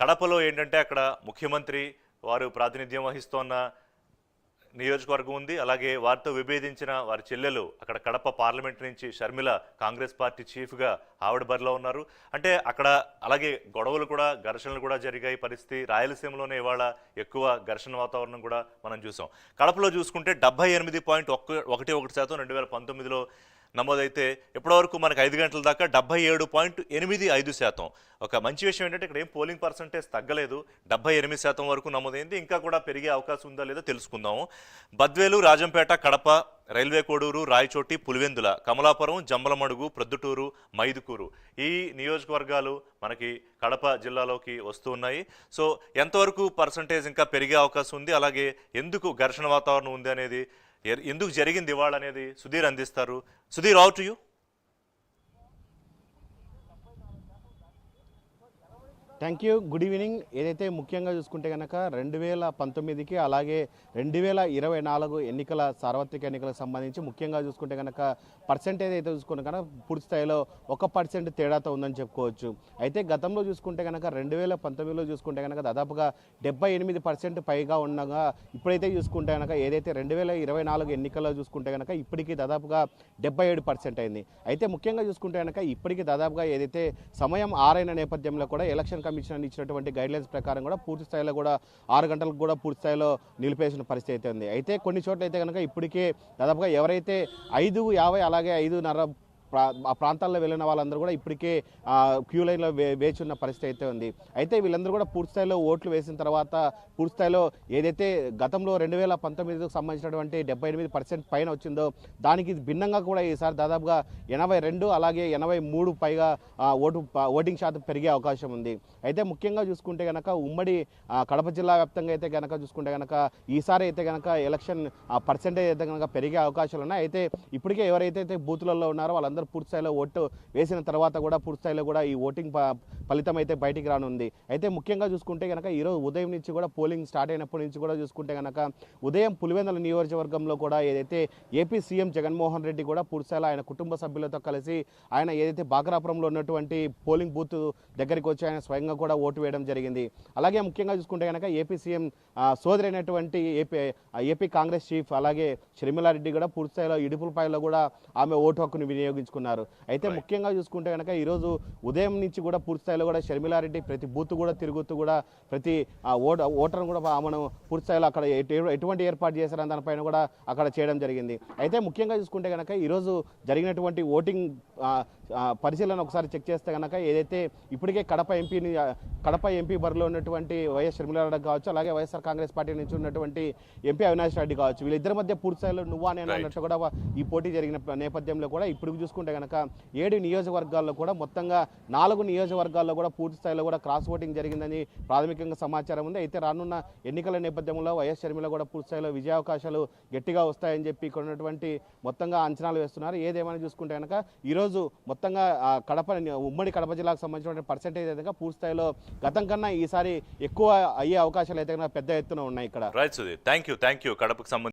కడపలో ఏంటంటే అక్కడ ముఖ్యమంత్రి వారు ప్రాతినిధ్యం వహిస్తోన్న నియోజకవర్గం ఉంది. అలాగే వారితో విభేదించిన వారి చెల్లెలు అక్కడ కడప పార్లమెంట్ నుంచి షర్మిల కాంగ్రెస్ పార్టీ చీఫ్గా ఆవిడ బరిలో ఉన్నారు. అంటే అక్కడ అలాగే గొడవలు కూడా ఘర్షణలు కూడా జరిగాయి. పరిస్థితి రాయలసీమలోనే ఇవాళ ఎక్కువ ఘర్షణ వాతావరణం కూడా మనం చూసాం. కడపలో చూసుకుంటే డెబ్బై ఎనిమిది పాయింట్ ఒకటి ఒకటి శాతం రెండు వేల పంతొమ్మిదిలో నమోదైతే ఇప్పటివరకు మనకు ఐదు గంటల దాకా డెబ్బై ఏడు పాయింట్ ఎనిమిది ఐదు శాతం. ఒక మంచి విషయం ఏంటంటే ఇక్కడ ఏం పోలింగ్ పర్సంటేజ్ తగ్గలేదు. డెబ్బై ఎనిమిది శాతం వరకు నమోదైంది. ఇంకా కూడా పెరిగే అవకాశం ఉందా లేదో తెలుసుకుందాము. బద్వేలు రాజంపేట కడప రైల్వే కోడూరు రాయచోటి పులివెందుల కమలాపురం జంబలమడుగు ప్రొద్దుటూరు మైదుకూరు ఈ నియోజకవర్గాలు మనకి కడప జిల్లాలోకి వస్తూ ఉన్నాయి. సో ఎంతవరకు పర్సంటేజ్ ఇంకా పెరిగే అవకాశం ఉంది? అలాగే ఎందుకు ఘర్షణ వాతావరణం ఉంది అనేది ఎందుకు జరిగింది ఇవాళ అనేది సుధీర్ అందిస్తారు. Sudheer out you. Thank you. Good evening. ఏదైతే ముఖ్యంగా చూసుకుంటే కనుక రెండు వేల పంతొమ్మిదికి అలాగే రెండు వేల ఇరవై నాలుగు ఎన్నికల సార్వత్రిక ఎన్నికలకు సంబంధించి ముఖ్యంగా చూసుకుంటే కనుక పర్సెంటేజ్ అయితే చూసుకుంటే కనుక పూర్తి స్థాయిలో ఒక పర్సెంట్ తేడాతో ఉందని చెప్పుకోవచ్చు. అయితే గతంలో చూసుకుంటే కనుక రెండు వేల పంతొమ్మిదిలో చూసుకుంటే కనుక దాదాపుగా డెబ్బై ఎనిమిది పర్సెంట్ పైగా ఉండగా ఇప్పుడైతే చూసుకుంటే కనుక ఏదైతే రెండు వేల ఇరవై నాలుగు ఎన్నికల్లో చూసుకుంటే కనుక ఇప్పటికీ దాదాపుగా డెబ్బై ఏడు పర్సెంట్ అయింది. అయితే ముఖ్యంగా చూసుకుంటే కనుక ఇప్పటికీ దాదాపుగా ఏదైతే సమయం ఆరైన నేపథ్యంలో కూడా ఎలక్షన్ కమిషన్ ఇచ్చినటువంటి గైడ్లైన్స్ ప్రకారం కూడా పూర్తి స్థాయిలో కూడా ఆరు గంటలకు కూడా పూర్తి స్థాయిలో నిలిపేసిన పరిస్థితి అయితే ఉంది. అయితే కొన్ని చోట్ల అయితే కనుక ఇప్పటికే దాదాపుగా ఎవరైతే ఐదు యాభై అలాగే ఐదున్నర ఆ ప్రాంతాల్లో వెళ్ళిన వాళ్ళందరూ కూడా ఇప్పటికే క్యూ లైన్లో వే వేచి ఉన్న పరిస్థితి అయితే ఉంది. అయితే వీళ్ళందరూ కూడా పూర్తిస్థాయిలో ఓట్లు వేసిన తర్వాత పూర్తిస్థాయిలో ఏదైతే గతంలో రెండు వేల పంతొమ్మిదికి సంబంధించినటువంటి డెబ్బై ఎనిమిది పర్సెంట్ పైన వచ్చిందో దానికి భిన్నంగా కూడా ఈసారి దాదాపుగా ఎనభై రెండు అలాగే ఎనభై మూడు పైగా ఓటు ఓటింగ్ శాతం పెరిగే అవకాశం ఉంది. అయితే ముఖ్యంగా చూసుకుంటే కనుక ఉమ్మడి కడప జిల్లా వ్యాప్తంగా అయితే కనుక చూసుకుంటే కనుక ఈసారి అయితే కనుక ఎలక్షన్ పర్సెంటేజ్ అయితే కనుక పెరిగే అవకాశాలు ఉన్నాయి. అయితే ఇప్పటికే ఎవరైతే బూతులలో ఉన్నారో వాళ్ళందరూ అందరూ పూర్తిస్థాయిలో ఓటు వేసిన తర్వాత కూడా పూర్తిస్థాయిలో కూడా ఈ ఓటింగ్ ఫలితం అయితే బయటికి రానుంది. అయితే ముఖ్యంగా చూసుకుంటే కనుక ఈరోజు ఉదయం నుంచి కూడా పోలింగ్ స్టార్ట్ అయినప్పటి నుంచి కూడా చూసుకుంటే కనుక ఉదయం పులివెందుల నియోజకవర్గంలో కూడా ఏదైతే ఏపీ సీఎం జగన్మోహన్ రెడ్డి కూడా పూర్తిస్థాయిలో ఆయన కుటుంబ సభ్యులతో కలిసి ఆయన ఏదైతే బాగ్రాపురంలో ఉన్నటువంటి పోలింగ్ బూత్ దగ్గరికి వచ్చి ఆయన స్వయంగా కూడా ఓటు వేయడం జరిగింది. అలాగే ముఖ్యంగా చూసుకుంటే కనుక ఏపీ సీఎం సోదరి సోదరైనటువంటి ఏపీ ఏపీ కాంగ్రెస్ చీఫ్ అలాగే షర్మిలారెడ్డి కూడా పూర్తిస్థాయిలో ఇడుపులపాయలో కూడా ఆమె ఓటు హక్కును వినియోగించుకున్నారు అయితే ముఖ్యంగా చూసుకుంటే కనుక ఈరోజు ఉదయం నుంచి కూడా పూర్తి స్థాయిలో కూడా షర్మిలారెడ్డి ప్రతి బూత్ కూడా తిరుగుతూ కూడా ప్రతి ఓట ఓటర్ను కూడా మనం పూర్తి స్థాయిలో అక్కడ ఎటు- ఎటువంటి ఏర్పాటు చేశారని దానిపైన కూడా అక్కడ చేయడం జరిగింది. అయితే ముఖ్యంగా చూసుకుంటే కనుక ఈరోజు జరిగినటువంటి ఓటింగ్ పరిశీలన ఒకసారి చెక్ చేస్తే కనుక ఏదైతే ఇప్పటికే కడప ఎంపీని కడప ఎంపీ బరిలో ఉన్నటువంటి వైఎస్ షర్మిలారెడ్డి కావచ్చు అలాగే వైఎస్ఆర్ కాంగ్రెస్ పార్టీ నుంచి ఉన్నటువంటి ఎంపీ అవినాష్ రెడ్డి కావచ్చు వీళ్ళిద్దరి మధ్య పూర్తి స్థాయిలో నువ్వా నేను అన్నట్టు కూడా ఈ పోటీ జరిగిన నేపథ్యంలో కూడా ఇప్పుడు చూసుకుంటే కనుక ఏడు నియోజకవర్గాల్లో కూడా మొత్తంగా నాలుగు నియోజకవర్గాల్లో కూడా పూర్తి స్థాయిలో కూడా క్రాస్ ఓటింగ్ జరిగిందని ప్రాథమికంగా సమాచారం ఉంది. అయితే రానున్న ఎన్నికల నేపథ్యంలో వైఎస్ షర్మిల కూడా పూర్తి స్థాయిలో విజయావకాశాలు గట్టిగా వస్తాయని చెప్పి ఇక్కడ ఉన్నటువంటి మొత్తంగా అంచనాలు వేస్తున్నారు. ఏదేమైనా చూసుకుంటే కనుక ఈరోజు మొత్తంగా కడప ఉమ్మడి కడప జిల్లాకు సంబంధించిన పర్సెంటేజ్ అయితే కనుక పూర్తి స్థాయిలో గతం కన్నా ఈసారి ఎక్కువ అయ్యే అవకాశాలు అయితే పెద్ద ఎత్తున ఉన్నాయి ఇక్కడ. Right Sudheer thank you thank you కడపకు సంబంధించి